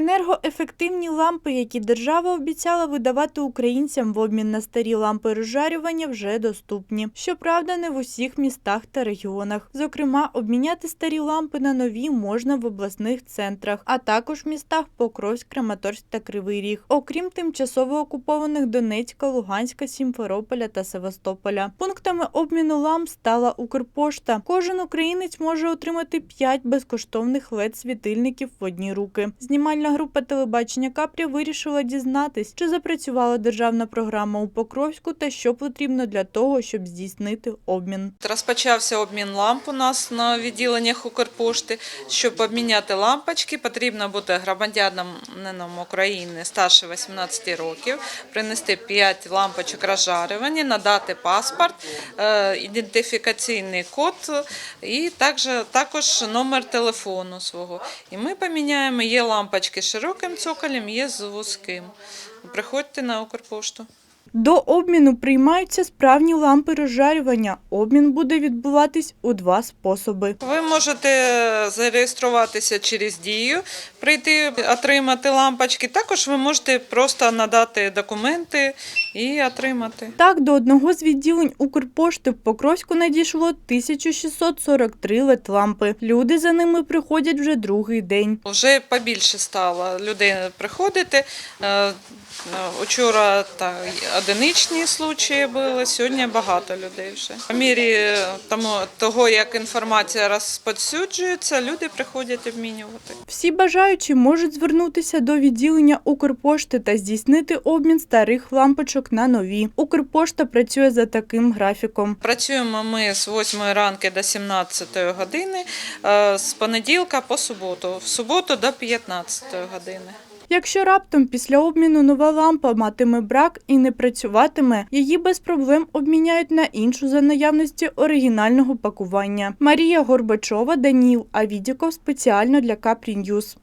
Енергоефективні лампи, які держава обіцяла видавати українцям в обмін на старі лампи розжарювання, вже доступні. Щоправда, не в усіх містах та регіонах. Зокрема, обміняти старі лампи на нові можна в обласних центрах, а також в містах Покровськ, Краматорськ та Кривий Ріг, окрім тимчасово окупованих Донецька, Луганська, Сімферополя та Севастополя. Пунктами обміну ламп стала Укрпошта. Кожен українець може отримати 5 безкоштовних led світильників в одні руки. Знімальна група телебачення Капрі вирішила дізнатись, чи запрацювала державна програма у Покровську та що потрібно для того, щоб здійснити обмін. Розпочався обмін ламп у нас на відділеннях Укрпошти. Щоб обміняти лампочки, потрібно бути громадянином України старше 18 років, принести 5 лампочок розжарювання, надати паспорт, е, ідентифікаційний код і також номер телефону свого. І ми поміняємо. Є лампочки з широким цоколем, є з вузьким. Приходьте на Укрпошту. До обміну приймаються справні лампи розжарювання. Обмін буде відбуватись у два способи. Ви можете зареєструватися через дію, прийти отримати лампочки. Також ви можете просто надати документи і отримати. Так, до одного з відділень Укрпошти в Покровську надійшло 1643 лед-лампи. Люди за ними приходять вже другий день. Вже побільше стало людей приходити. Е, Учора та одиничні случаї були, сьогодні багато людей вже. По мірі тому, того, як інформація розповсюджується, люди приходять обмінювати. Всі бажаючі можуть звернутися до відділення Укрпошти та здійснити обмін старих лампочок на нові. Укрпошта працює за таким графіком. Працюємо ми з 8 ранку до 17 години, е, з понеділка по суботу, в суботу до 15 години. Якщо раптом після обміну нова лампа матиме брак і не працюватиме, її без проблем обміняють на іншу за наявності оригінального пакування. Марія Горбачова, Даніл Авідіков спеціально для Капрі Ньюз.